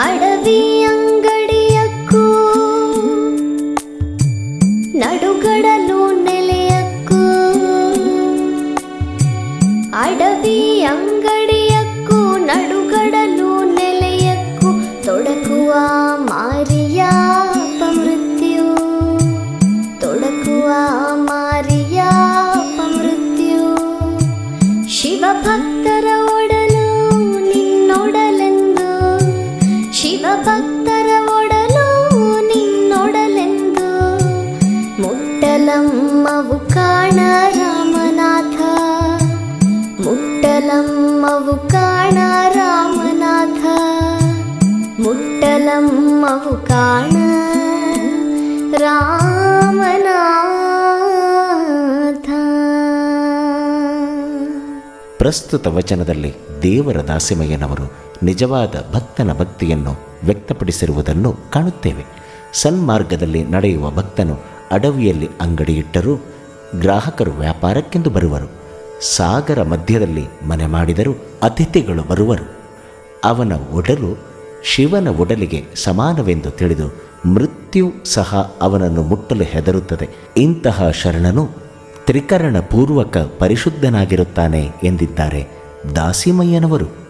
ಅಡವಿ ಅಂಗಡಿಯಕ್ಕೂ ನಡುಗಡಲು ನೆಲೆಯಕ್ಕೂ ಅಡವಿ ಅಂಗಡಿಯಕ್ಕೂ ಶಿವಭಕ್ತರ ಒಡಲು ನಿನ್ನೊಡಲೆಂದು ಶಿವಭಕ್ತರ ಒಡಲು ನಿನ್ನೊಡಲೆಂದು ಮುಟ್ಟಲಮ್ಮವು ಕಾಣ ರಾಮನಾಥ. ಮುಟ್ಟಲಮ್ಮವು ಕಾಣ ರಾಮನಾಥ. ಮುಟ್ಟಲಮ್ಮವು ಕಾಣ ಪ್ರಸ್ತುತ ವಚನದಲ್ಲಿ ದೇವರ ದಾಸಿಮಯ್ಯನವರು ನಿಜವಾದ ಭಕ್ತನ ಭಕ್ತಿಯನ್ನು ವ್ಯಕ್ತಪಡಿಸಿರುವುದನ್ನು ಕಾಣುತ್ತೇವೆ. ಸನ್ಮಾರ್ಗದಲ್ಲಿ ನಡೆಯುವ ಭಕ್ತನು ಅಡವಿಯಲ್ಲಿ ಅಂಗಡಿಯಿಟ್ಟರೂ ಗ್ರಾಹಕರು ವ್ಯಾಪಾರಕ್ಕೆಂದು ಬರುವರು. ಸಾಗರ ಮಧ್ಯದಲ್ಲಿ ಮನೆ ಮಾಡಿದರೂ ಅತಿಥಿಗಳು ಬರುವರು. ಅವನ ಒಡಲು ಶಿವನ ಒಡಲಿಗೆ ಸಮಾನವೆಂದು ತಿಳಿದು ಮೃತ್ಯು ಸಹ ಅವನನ್ನು ಮುಟ್ಟಲು ಹೆದರುತ್ತದೆ. ಇಂತಹ ಶರಣನು ತ್ರಿಕರಣ ಪೂರ್ವಕ ಪರಿಶುದ್ಧನಾಗಿರುತ್ತಾನೆ ಎಂದಿದ್ದಾರೆ ದಾಸಿಮಯ್ಯನವರು.